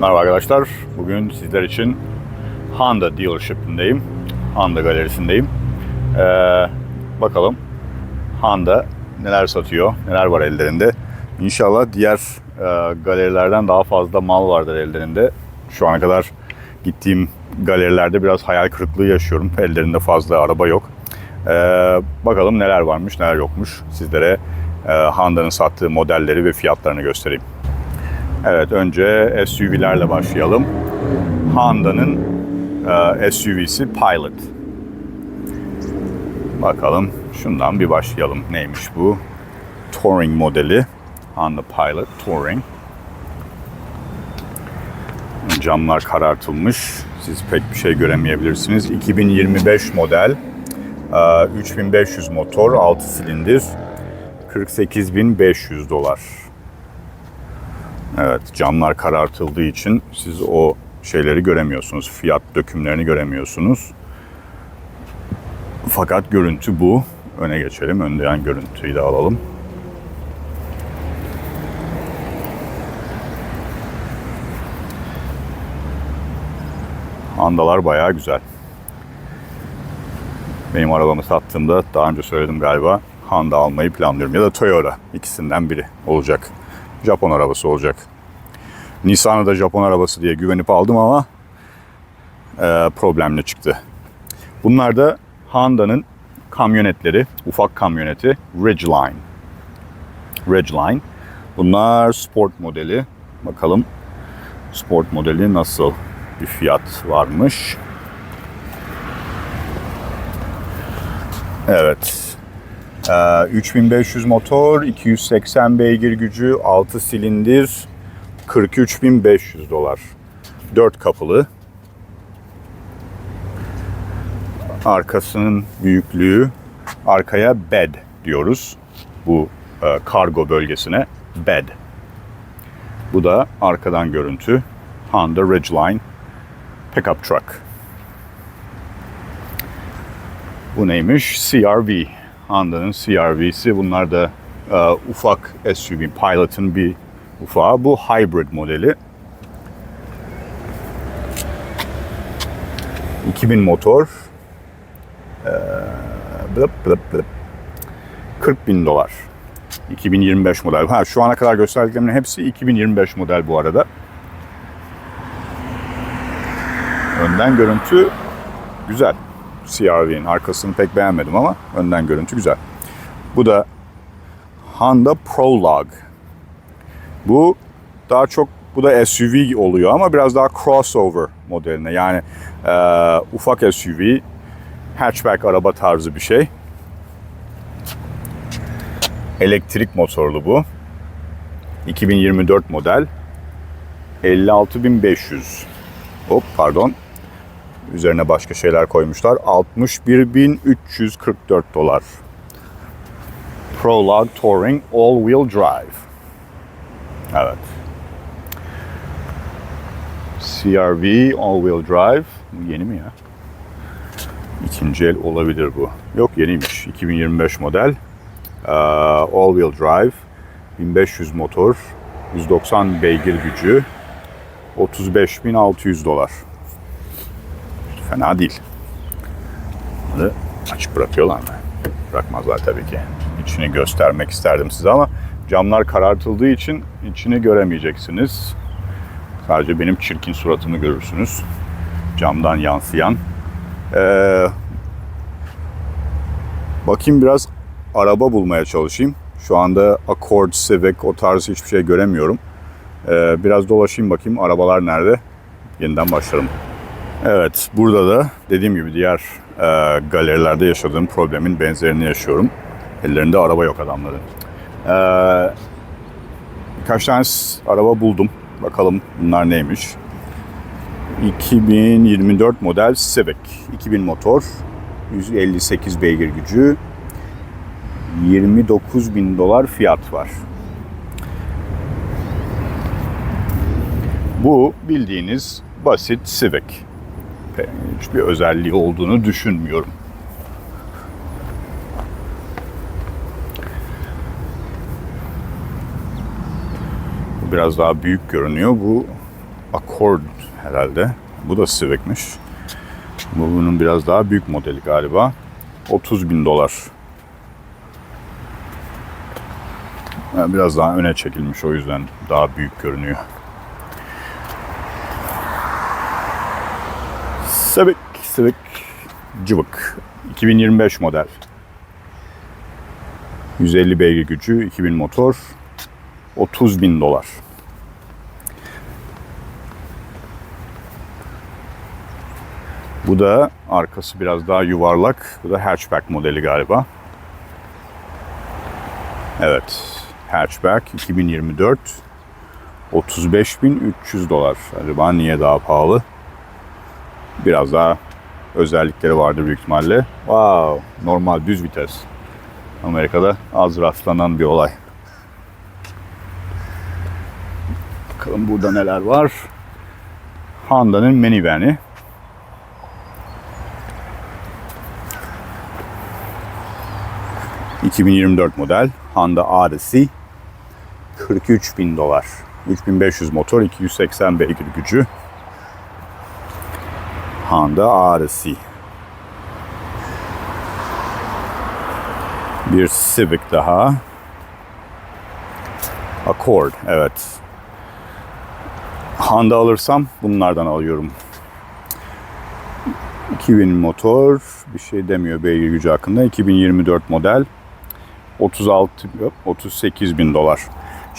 Merhaba arkadaşlar. Bugün sizler için Honda dealership'indeyim. Honda galerisindeyim. Ee, bakalım Honda neler satıyor, neler var ellerinde. İnşallah diğer e, galerilerden daha fazla mal vardır ellerinde. Şu ana kadar gittiğim galerilerde biraz hayal kırıklığı yaşıyorum. Ellerinde fazla araba yok. Ee, bakalım neler varmış, neler yokmuş. Sizlere e, Honda'nın sattığı modelleri ve fiyatlarını göstereyim. Evet, önce SUV'lerle başlayalım. Honda'nın e, SUV'si Pilot. Bakalım, şundan bir başlayalım. Neymiş bu? Touring modeli. Honda Pilot Touring. Camlar karartılmış. Siz pek bir şey göremeyebilirsiniz. 2025 model. e, 3500 motor, 6 silindir. 48.500 dolar. Evet, camlar karartıldığı için siz o şeyleri göremiyorsunuz. Fiyat dökümlerini göremiyorsunuz. Fakat görüntü bu. Öne geçelim. Önden görüntüyü de alalım. Handalar bayağı güzel. Benim arabamı sattığımda daha önce söyledim galiba Honda almayı planlıyorum ya da Toyota ikisinden biri olacak. Japon arabası olacak. Nissan'ı da Japon arabası diye güvenip aldım ama e, problemli çıktı. Bunlar da Honda'nın kamyonetleri, ufak kamyoneti Ridgeline. Ridgeline. Bunlar sport modeli. Bakalım sport modeli nasıl bir fiyat varmış. Evet. Ee, 3500 motor, 280 beygir gücü, 6 silindir, 43500 dolar. 4 kapılı. Arkasının büyüklüğü, arkaya bed diyoruz. Bu e, kargo bölgesine bed. Bu da arkadan görüntü. Honda Ridgeline pickup truck. Bu neymiş? CRV. Honda'nın CRV'si. Bunlar da e, ufak SUV. Pilot'ın bir ufağı. Bu hybrid modeli. 2000 motor. E, blıp blıp blıp. 40 bin dolar. 2025 model. Ha, şu ana kadar gösterdiklerimin hepsi 2025 model bu arada. Önden görüntü güzel. CRV'nin arkasını pek beğenmedim ama önden görüntü güzel. Bu da Honda Prologue. Bu daha çok bu da SUV oluyor ama biraz daha crossover modeline. Yani e, ufak SUV, hatchback araba tarzı bir şey. Elektrik motorlu bu. 2024 model. 56.500. Hop pardon. Üzerine başka şeyler koymuşlar. 61.344 dolar. Prologue Touring All Wheel Drive. Evet. CRV All Wheel Drive. Bu yeni mi ya? İkinci el olabilir bu. Yok yeniymiş. 2025 model. Ee, All Wheel Drive. 1500 motor. 190 beygir gücü. 35.600 dolar. Fena değil. Bunu açık bırakıyorlar mı? Bırakmazlar tabii ki. İçini göstermek isterdim size ama camlar karartıldığı için içini göremeyeceksiniz. Sadece benim çirkin suratımı görürsünüz. Camdan yansıyan. Ee, bakayım biraz araba bulmaya çalışayım. Şu anda Accord, Civic o tarz hiçbir şey göremiyorum. Ee, biraz dolaşayım bakayım arabalar nerede. Yeniden başlarım. Evet, burada da dediğim gibi diğer e, galerilerde yaşadığım problemin benzerini yaşıyorum. Ellerinde araba yok adamların. Ee, birkaç tane araba buldum. Bakalım bunlar neymiş. 2024 model Civic. 2000 motor. 158 beygir gücü. 29 bin dolar fiyat var. Bu bildiğiniz basit Civic. Hiçbir özelliği olduğunu düşünmüyorum. Biraz daha büyük görünüyor. Bu Accord herhalde. Bu da Civic'miş. Bu bunun biraz daha büyük modeli galiba. 30 bin dolar. Biraz daha öne çekilmiş o yüzden daha büyük görünüyor. Civic, Civic Cıvık. 2025 model. 150 beygir gücü, 2000 motor, 30 bin dolar. Bu da arkası biraz daha yuvarlak. Bu da hatchback modeli galiba. Evet. Hatchback 2024 35.300 dolar. Acaba niye daha pahalı? Biraz daha özellikleri vardır büyük ihtimalle. Wow, normal düz vites. Amerika'da az rastlanan bir olay. Bakalım burada neler var. Honda'nın minivani. ...2024 model Honda Odyssey 43 bin dolar. 3500 motor, 280 beygir gücü. Honda Odyssey. Bir Civic daha. Accord, evet. Honda alırsam bunlardan alıyorum. 2000 motor, bir şey demiyor beygir gücü hakkında. 2024 model. 36, yok, 38 bin dolar.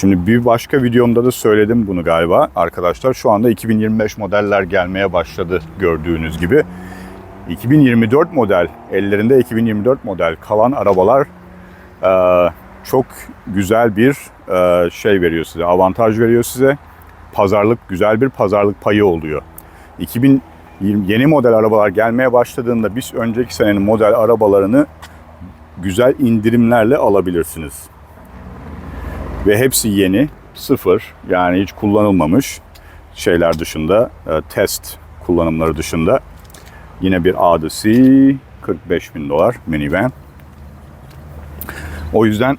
Şimdi bir başka videomda da söyledim bunu galiba arkadaşlar. Şu anda 2025 modeller gelmeye başladı gördüğünüz gibi. 2024 model, ellerinde 2024 model kalan arabalar e, çok güzel bir e, şey veriyor size, avantaj veriyor size. Pazarlık, güzel bir pazarlık payı oluyor. 2020 yeni model arabalar gelmeye başladığında biz önceki senenin model arabalarını güzel indirimlerle alabilirsiniz. Ve hepsi yeni, sıfır yani hiç kullanılmamış şeyler dışında, e, test kullanımları dışında. Yine bir Odyssey 45 bin dolar minivan. O yüzden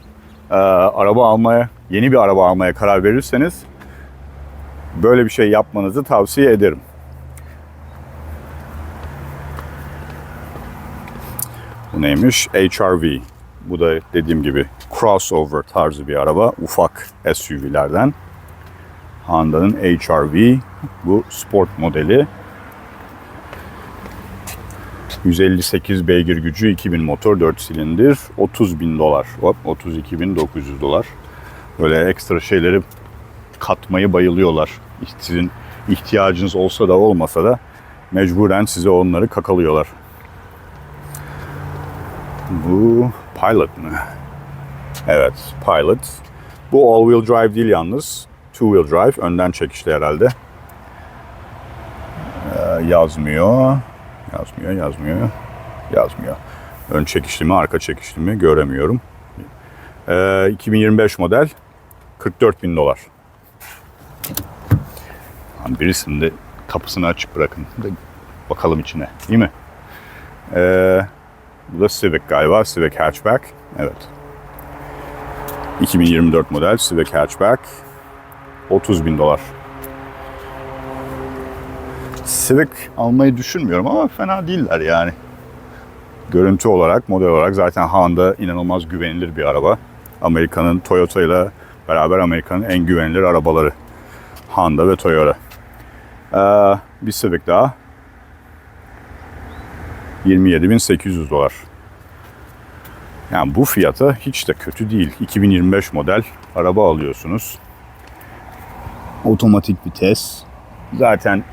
e, araba almaya, yeni bir araba almaya karar verirseniz böyle bir şey yapmanızı tavsiye ederim. Bu neymiş? HRV. Bu da dediğim gibi crossover tarzı bir araba. Ufak SUV'lerden. Honda'nın HRV. Bu sport modeli. 158 beygir gücü, 2000 motor, 4 silindir, 30 bin dolar. Hop, 32.900 dolar. Böyle ekstra şeyleri katmayı bayılıyorlar. Sizin ihtiyacınız olsa da olmasa da mecburen size onları kakalıyorlar. Bu Pilot mı? Evet, Pilot. Bu all-wheel drive değil yalnız. Two-wheel drive, önden çekişli herhalde. Ee, yazmıyor. Yazmıyor, yazmıyor. Yazmıyor. Ön çekişli mi, arka çekişli mi göremiyorum. Ee, 2025 model. 44 bin dolar. Lan Birisinin de kapısını açık bırakın. Bakalım içine. Değil mi? Ee, bu da Civic galiba. Civic Hatchback. Evet. 2024 model Civic Hatchback. 30 bin dolar. Civic almayı düşünmüyorum ama fena değiller yani. Görüntü olarak, model olarak zaten Honda inanılmaz güvenilir bir araba. Amerika'nın Toyota ile beraber Amerika'nın en güvenilir arabaları. Honda ve Toyota. Ee, bir Civic daha. 27.800 dolar. Yani bu fiyata hiç de kötü değil. 2025 model araba alıyorsunuz. Otomatik vites. Zaten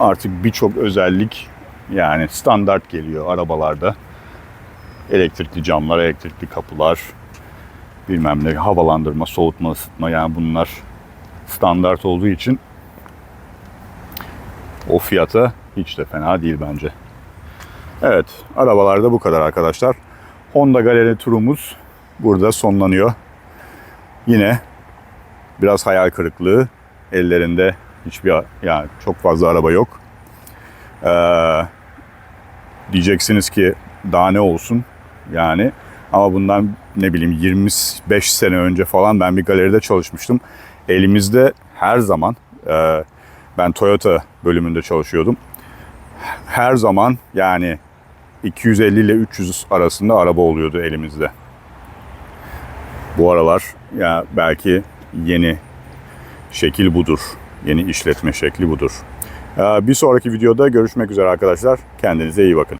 artık birçok özellik yani standart geliyor arabalarda. Elektrikli camlar, elektrikli kapılar, bilmem ne havalandırma, soğutma, ısıtma yani bunlar standart olduğu için o fiyata hiç de fena değil bence. Evet, arabalarda bu kadar arkadaşlar. Honda Galeri turumuz burada sonlanıyor. Yine biraz hayal kırıklığı. Ellerinde hiçbir yani çok fazla araba yok. Ee, diyeceksiniz ki daha ne olsun yani ama bundan ne bileyim 25 sene önce falan ben bir galeride çalışmıştım. Elimizde her zaman Ee, ben Toyota bölümünde çalışıyordum. Her zaman yani 250 ile 300 arasında araba oluyordu elimizde. Bu aralar ya belki yeni şekil budur. Yeni işletme şekli budur. Ee, Bir sonraki videoda görüşmek üzere arkadaşlar. Kendinize iyi bakın.